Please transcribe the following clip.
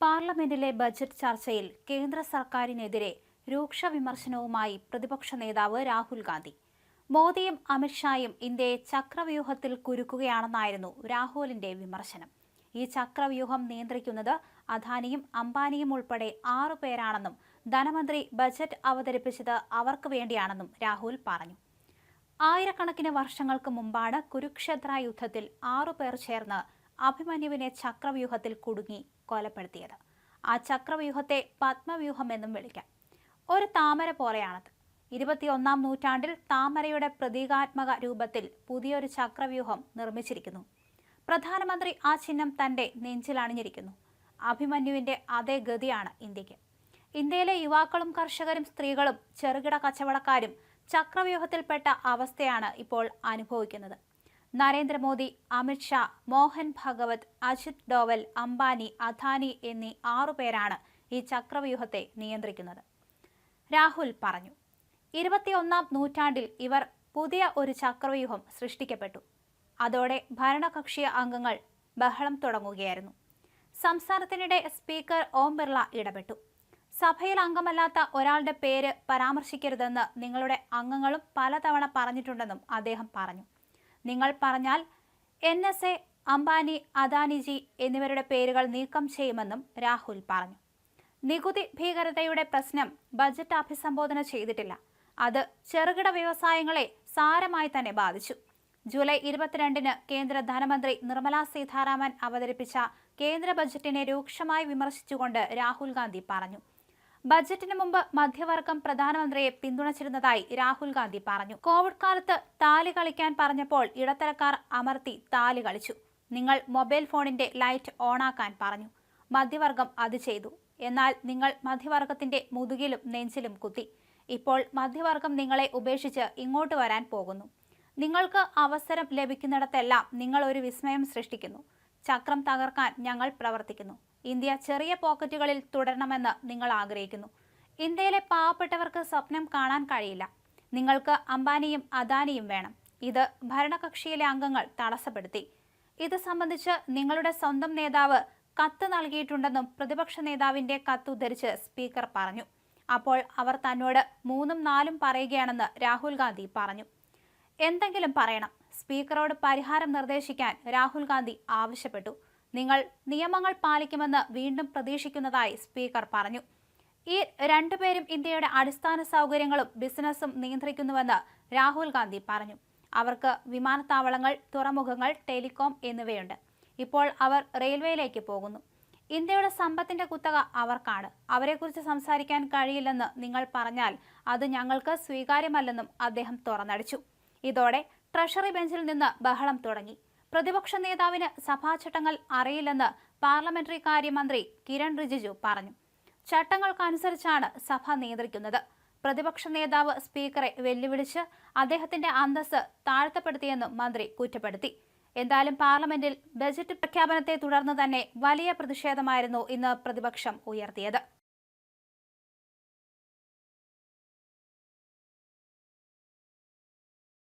പാർലമെന്റിലെ ബജറ്റ് ചർച്ചയിൽ കേന്ദ്ര സർക്കാരിനെതിരെ രൂക്ഷ വിമർശനവുമായി പ്രതിപക്ഷ നേതാവ് രാഹുൽ ഗാന്ധി. മോദിയും അമിത്ഷായും ഇന്ത്യയെ ചക്രവ്യൂഹത്തിൽ കുരുക്കുകയാണെന്നായിരുന്നു രാഹുലിന്റെ വിമർശനം. ഈ ചക്രവ്യൂഹം നിയന്ത്രിക്കുന്നത് അദാനിയും അംബാനിയും ഉൾപ്പെടെ ആറു പേരാണെന്നും ധനമന്ത്രി ബജറ്റ് അവതരിപ്പിച്ചത് അവർക്ക് വേണ്ടിയാണെന്നും രാഹുൽ പറഞ്ഞു. ആയിരക്കണക്കിന് വർഷങ്ങൾക്ക് മുമ്പാണ് കുരുക്ഷേത്ര യുദ്ധത്തിൽ ആറു പേർ ചേർന്ന് അഭിമന്യുവിനെ ചക്രവ്യൂഹത്തിൽ കുടുങ്ങി കൊലപ്പെടുത്തിയത്. ആ ചക്രവ്യൂഹത്തെ പത്മവ്യൂഹം എന്നും വിളിക്കാം. ഒരു താമര പോലെയാണത്. ഇരുപത്തിയൊന്നാം നൂറ്റാണ്ടിൽ താമരയുടെ പ്രതീകാത്മക രൂപത്തിൽ പുതിയൊരു ചക്രവ്യൂഹം നിർമ്മിച്ചിരിക്കുന്നു. പ്രധാനമന്ത്രി ആ ചിഹ്നം തന്റെ നെഞ്ചിൽ അണിഞ്ഞിരിക്കുന്നു. അഭിമന്യുവിന്റെ അതേ ഗതിയാണ് ഇന്ത്യയ്ക്ക് ഇന്ത്യയിലെ യുവാക്കളും കർഷകരും സ്ത്രീകളും ചെറുകിട കച്ചവടക്കാരും ചക്രവ്യൂഹത്തിൽപ്പെട്ട അവസ്ഥയാണ് ഇപ്പോൾ അനുഭവിക്കുന്നത്. നരേന്ദ്രമോദി അമിത്ഷാ മോഹൻ ഭഗവത് അജിത് ഡോവൽ അംബാനി അദാനി എന്നീ ആറുപേരാണ് ഈ ചക്രവ്യൂഹത്തെ നിയന്ത്രിക്കുന്നത്. രാഹുൽ പറഞ്ഞു ഇരുപത്തിയൊന്നാം നൂറ്റാണ്ടിൽ ഇവർ പുതിയ ഒരു ചക്രവ്യൂഹം സൃഷ്ടിക്കപ്പെട്ടു. അതോടെ ഭരണകക്ഷി അംഗങ്ങൾ ബഹളം തുടങ്ങുകയായിരുന്നു. സംസ്ഥാനത്തിനിടെ സ്പീക്കർ ഓം ബിർള ഇടപെട്ടു. സഭയിൽ അംഗമല്ലാത്ത ഒരാളുടെ പേര് പരാമർശിക്കരുതെന്ന് നിങ്ങളുടെ അംഗങ്ങളും പലതവണ പറഞ്ഞിട്ടുണ്ടെന്നും അദ്ദേഹം പറഞ്ഞു. നിങ്ങൾ പറഞ്ഞാൽ N S A Ambani Adaniji എന്നിവരുടെ പേരുകൾ നീക്കം ചെയ്യുമെന്നും രാഹുൽ പറഞ്ഞു. നികുതി ഭീകരതയുടെ പ്രശ്നം ബജറ്റ് അഭിസംബോധന ചെയ്തിട്ടില്ല. അത് ചെറുകിട വ്യവസായങ്ങളെ സാരമായി തന്നെ ബാധിച്ചു. ജൂലൈ ഇരുപത്തിരണ്ടിന് കേന്ദ്ര ധനമന്ത്രി നിർമ്മലാ സീതാരാമൻ അവതരിപ്പിച്ച കേന്ദ്ര ബജറ്റിനെ രൂക്ഷമായി വിമർശിച്ചുകൊണ്ട് രാഹുൽ ഗാന്ധി പറഞ്ഞു. ബജറ്റിന് മുമ്പ് മധ്യവർഗം പ്രധാനമന്ത്രിയെ പിന്തുണച്ചിരുന്നതായി രാഹുൽ ഗാന്ധി പറഞ്ഞു. കോവിഡ് കാലത്ത് താലി കളിക്കാൻ പറഞ്ഞപ്പോൾ ഇടത്തരക്കാർ അമർത്തി താലി കളിച്ചു. നിങ്ങൾ മൊബൈൽ ഫോണിന്റെ ലൈറ്റ് ഓണാക്കാൻ പറഞ്ഞു. മധ്യവർഗം അത് ചെയ്തു. എന്നാൽ നിങ്ങൾ മധ്യവർഗത്തിന്റെ മുതുകിലും നെഞ്ചിലും കുത്തി. ഇപ്പോൾ മധ്യവർഗം നിങ്ങളെ ഉപേക്ഷിച്ച് ഇങ്ങോട്ട് വരാൻ പോകുന്നു. നിങ്ങൾക്ക് അവസരം ലഭിക്കുന്നിടത്തെല്ലാം നിങ്ങൾ ഒരു വിസ്മയം സൃഷ്ടിക്കുന്നു. ചക്രം തകർക്കാൻ ഞങ്ങൾ പ്രവർത്തിക്കുന്നു. ഇന്ത്യ ചെറിയ പോക്കറ്റുകളിൽ തുടരണമെന്ന് നിങ്ങൾ ആഗ്രഹിക്കുന്നു. ഇന്ത്യയിലെ പാവപ്പെട്ടവർക്ക് സ്വപ്നം കാണാൻ കഴിയില്ല. നിങ്ങൾക്ക് അംബാനിയും അദാനിയും വേണം. ഇത് ഭരണകക്ഷിയിലെ അംഗങ്ങൾ തടസ്സപ്പെടുത്തി. ഇത് സംബന്ധിച്ച് നിങ്ങളുടെ സ്വന്തം നേതാവ് കത്ത് നൽകിയിട്ടുണ്ടെന്നും പ്രതിപക്ഷ നേതാവിന്റെ കത്ത് ഉദ്ധരിച്ച് സ്പീക്കർ പറഞ്ഞു. അപ്പോൾ അവർ തന്നോട് മൂന്നും നാലും പറയുകയാണെന്ന് രാഹുൽ ഗാന്ധി പറഞ്ഞു. എന്തെങ്കിലും പറയണം. സ്പീക്കറോട് പരിഹാരം നിർദ്ദേശിക്കാൻ രാഹുൽ ഗാന്ധി ആവശ്യപ്പെട്ടു. നിങ്ങൾ നിയമങ്ങൾ പാലിക്കുമെന്ന് വീണ്ടും പ്രതീക്ഷിക്കുന്നതായി സ്പീക്കർ പറഞ്ഞു. ഈ രണ്ടുപേരും ഇന്ത്യയുടെ അടിസ്ഥാന സൗകര്യങ്ങളും ബിസിനസ്സും നിയന്ത്രിക്കുന്നുവെന്ന് രാഹുൽ ഗാന്ധി പറഞ്ഞു. അവർക്ക് വിമാനത്താവളങ്ങൾ തുറമുഖങ്ങൾ ടെലികോം എന്നിവയുണ്ട്. ഇപ്പോൾ അവർ റെയിൽവേയിലേക്ക് പോകുന്നു. ഇന്ത്യയുടെ സമ്പത്തിന്റെ കുത്തക അവർക്കാണ്. അവരെക്കുറിച്ച് സംസാരിക്കാൻ കഴിയില്ലെന്ന് നിങ്ങൾ പറഞ്ഞാൽ അത് ഞങ്ങൾക്ക് സ്വീകാര്യമല്ലെന്നും അദ്ദേഹം തുറന്നടിച്ചു. ഇതോടെ ട്രഷറി ബെഞ്ചിൽ നിന്ന് ബഹളം തുടങ്ങി. പ്രതിപക്ഷ നേതാവിന് സഭാചട്ടങ്ങൾ അറിയില്ലെന്ന് പാർലമെന്ററി കാര്യമന്ത്രി കിരൺ റിജിജു പറഞ്ഞു. ചട്ടങ്ങൾക്കനുസരിച്ചാണ് സഭ നിയന്ത്രിക്കുന്നത്. പ്രതിപക്ഷ നേതാവ് സ്പീക്കറെ വെല്ലുവിളിച്ച് അദ്ദേഹത്തിന്റെ അന്തസ് താഴ്ത്തപ്പെടുത്തിയെന്നും മന്ത്രി കുറ്റപ്പെടുത്തി. എന്തായാലും പാർലമെന്റിൽ ബജറ്റ് പ്രഖ്യാപനത്തെ തുടർന്ന് തന്നെ വലിയ പ്രതിഷേധമായിരുന്നു ഇന്ന് പ്രതിപക്ഷം ഉയർത്തിയത്.